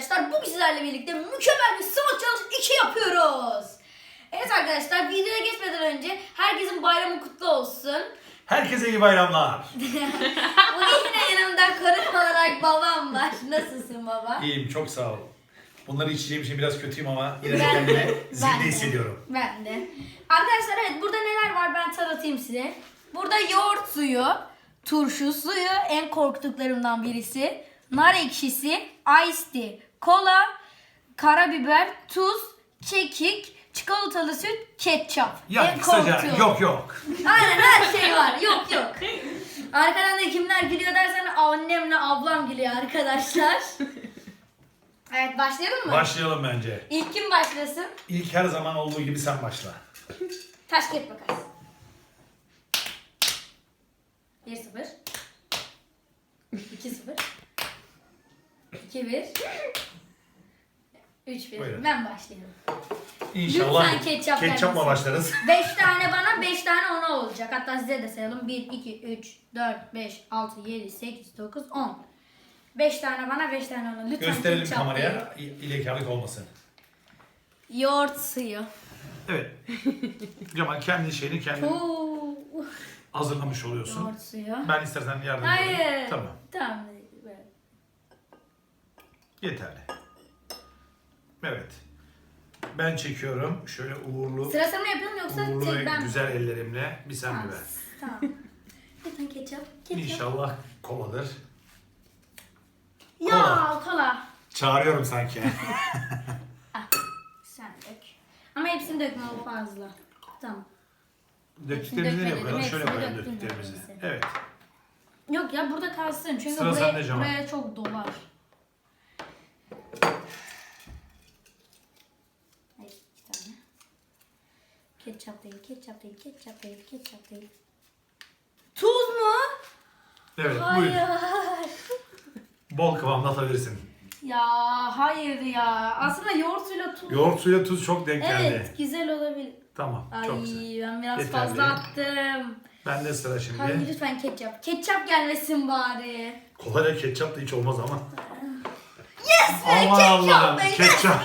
arkadaşlar bugün sizlerle birlikte mükemmel bir smooth challenge 2 yapıyoruz. Evet arkadaşlar videoya geçmeden önce herkesin bayramı kutlu olsun. Herkese iyi bayramlar. Bugün yine yanımda konuk olarak babam var. Nasılsın baba? İyiyim çok sağ ol. Bunları içeceğim için biraz kötüyüm ama yine de Ben- zinde de. hissediyorum. Ben de. Arkadaşlar evet burada neler var ben tanıtayım size. Burada yoğurt suyu, turşu suyu en korktuklarımdan birisi. Nar ekşisi, iced tea, kola, karabiber, tuz, kekik, çikolatalı süt, ketçap. Yani en kısaca korktuğum. yok yok. Aynen her şey var. Yok yok. Arkadan da kimler gülüyor dersen annemle ablam gülüyor arkadaşlar. Evet başlayalım mı? Başlayalım bence. İlk kim başlasın? İlk her zaman olduğu gibi sen başla. Taş kağıt makas. 1 0 2 0 2 1 3 1 Buyurun. Ben başlayayım. İnşallah Lütfen ketçap ketçapla gelmesin. başlarız. 5 tane bana 5 tane ona olacak. Hatta size de sayalım. 1 2 3 4 5 6 7 8 9 10 5 tane bana 5 tane ona. Lütfen Gösterelim ketçap kameraya. İ- İlekarlık olmasın. Yoğurt suyu. Evet. Cemal kendi şeyini kendin Oo. hazırlamış oluyorsun. Yoğurt suyu. Ben istersen yardım edeyim. Hayır. Tamam. Tamam. böyle. Yeterli. Evet. Ben çekiyorum. Şöyle uğurlu, Sıra sana mı yapıyorum yoksa uğurlu tek ve ben mi? güzel ellerimle bir sen bir ben. Tamam. Lütfen ketçap. Ketçap. İnşallah koladır. Ya Kola. kola. Çağırıyorum sanki. Sen dök. Ama hepsini dökme o fazla. Tamam. Döktüklerimizi nereye koyalım? Şöyle koyalım döktüm döktüklerimizi. Evet. Yok ya burada kalsın çünkü Sıra buraya, sende Cemal. buraya çok dolar. Hayır iki tane. Ketçap değil, ketçap değil, ketçap değil, ketçap değil. Tuz mu? Evet buyur. Hayır. Bol kıvamda atabilirsin. Ya hayır ya. Aslında yoğurt suyla tuz. Yoğurt suyla tuz çok denk geldi. Evet güzel olabilir. Tamam Ay çok güzel. ben biraz Yeterli. fazla attım. Bende sıra şimdi. Hayır lütfen ketçap. Ketçap gelmesin bari. Kolayla ketçap da hiç olmaz ama. Yes be Aman ketçap Allah'ım be. ketçap.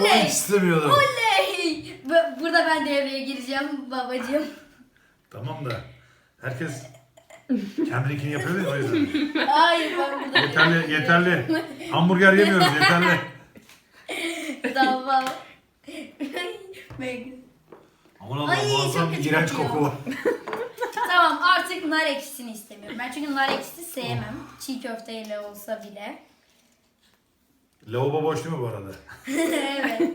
Bunu Oley. hiç istemiyordum. Oley. Bu- Burada ben devreye gireceğim babacığım. Tamam da herkes kendininkini yapıyor değil mi o yüzden? Hayır ben burada Yeterli yeterli. Hamburger yemiyoruz yeterli. Tamam. Ben- Aman Allah'ım Ay, muazzam çok kötü iğrenç kokuyor. koku var. tamam artık nar ekşisini istemiyorum. Ben çünkü nar ekşisi sevmem. Çiğ köfteyle olsa bile. Lavabo boş değil mi bu arada? evet.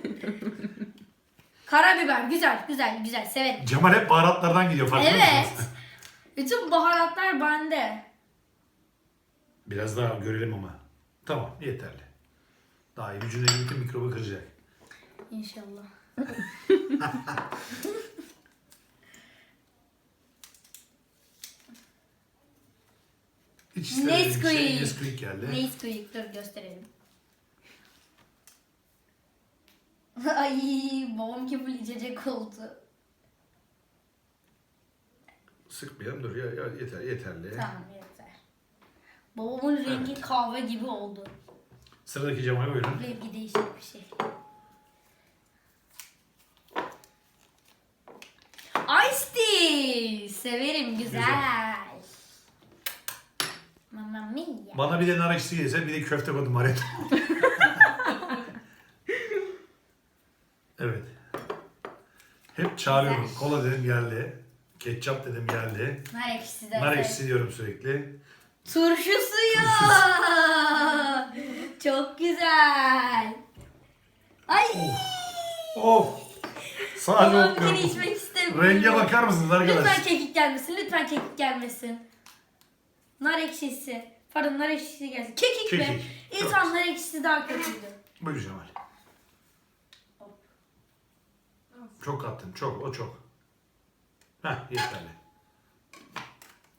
Karabiber güzel güzel güzel severim. Cemal hep baharatlardan gidiyor farkında Evet. mısınız? Bütün baharatlar bende. Biraz daha görelim ama. Tamam yeterli. Daha iyi vücudundaki bütün mikrobu kıracak. İnşallah. Hiç istemediğim bir şey Nesquik. Nesquik geldi. Nesquik dur gösterelim. Ay babam bu içecek oldu. Sıkmayalım dur ya, ya yeter yeterli. Tamam yeter. Babamın rengi kahve gibi oldu. Sıradaki Cemal buyurun. Rengi değişik bir şey. Ice tea. Severim güzel. Mamma mia. Bana bir de nar ekşisi gelirse bir de köfte koydum araya. evet. Hep çağırıyorum. Kola dedim geldi. Ketçap dedim geldi. Nar ekşisi de. Nar ekşisi diyorum sürekli. Turşu suyu. Çok güzel. Ay. Of! Sadece Babamkini okuyorum. içmek istemiyorum. Renge bakar mısınız Lütfen arkadaş? kekik gelmesin. Lütfen kekik gelmesin. Nar ekşisi. Pardon nar ekşisi gelsin. Kekik, be. Kekik. İnsan nar ekşisi daha kötüydü. Buyur Cemal. Çok kattın. Çok. O çok. Heh yeterli.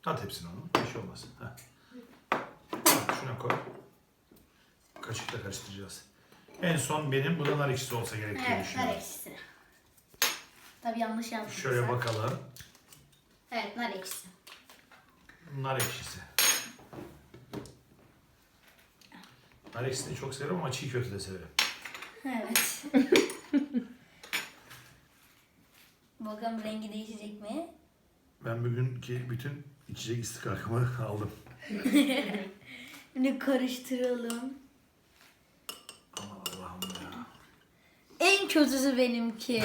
At hepsini onu. Bir şey olmaz. Heh. Şuna koy. Kaşıkla karıştıracağız. En son benim bu da nar ekşisi olsa gerek diye Evet nar düşünüyorum. ekşisi. Tabii yanlış yazdım. Şöyle bakalım. Evet nar ekşisi. Nar ekşisi. Nar ekşisini çok severim ama çiğ köfte de severim. Evet. Bakalım rengi değişecek mi? Ben bugünkü bütün içecek istikakımı aldım. Şimdi karıştıralım. Aman Allah'ım ya. En kötüsü benimki.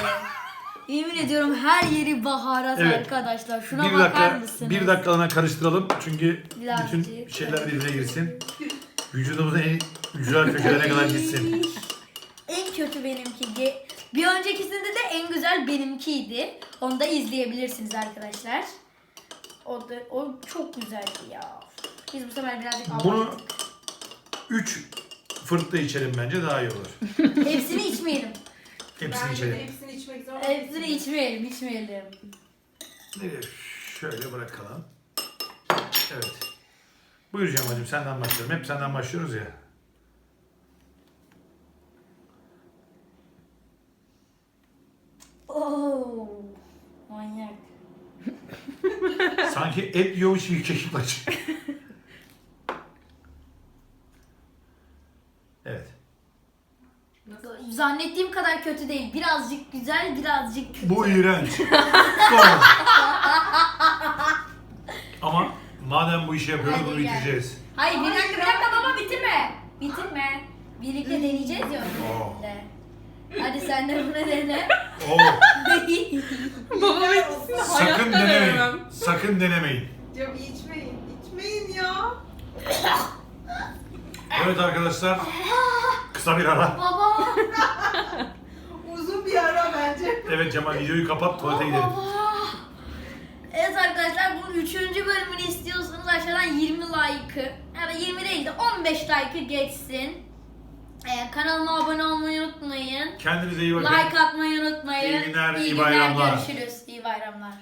Yemin ediyorum her yeri baharat Evet. arkadaşlar. Şuna bir bakar dakika, mısınız? bir dakikalığına karıştıralım çünkü Birazcık. bütün şeyler birbirine girsin. Vücudumuzun en ücra köşelerine kadar gitsin. En kötü benimki. Ge- Bir öncekisinde de en güzel benimkiydi. Onu da izleyebilirsiniz arkadaşlar. O da o çok güzeldi ya. Biz bu sefer birazcık Bunu abarttık. 3 fırtta içelim bence daha iyi olur. Hepsini içmeyelim. Hepsini Bence de içelim. hepsini içmek zorunda. Hepsini içmeyelim, içmeyelim. Nereye? Şöyle bırakalım. Evet. Buyur Cemal'cim senden başlayalım. Hep senden başlıyoruz ya. Oo, manyak. Sanki et yiyormuş gibi çeşit acı. Evet. Zannettiğim kadar kötü değil. Birazcık güzel, birazcık kötü. Bu iğrenç. Ama madem bu işi yapıyoruz Hadi bunu gel. bitireceğiz. Hayır bir dakika, bir dakika baba bitirme. Bitirme. Birlikte deneyeceğiz ya. Oh. birlikte. Hadi sen de bunu dene. Oo, Babam sakın denemeyin. Sakın denemeyin. Diyorum içmeyin. İçmeyin ya. Evet arkadaşlar. Kısa bir ara. baba. Uzun bir ara bence. Evet Cemal videoyu kapat tuvalete gidelim. Evet arkadaşlar bu üçüncü bölümünü istiyorsanız aşağıdan 20 like'ı ya da 20 değil de 15 like'ı geçsin. Ee, kanalıma abone olmayı unutmayın. Kendinize iyi bakın. Like atmayı unutmayın. İyi günler, iyi günler, bayramlar. Görüşürüz. İyi bayramlar.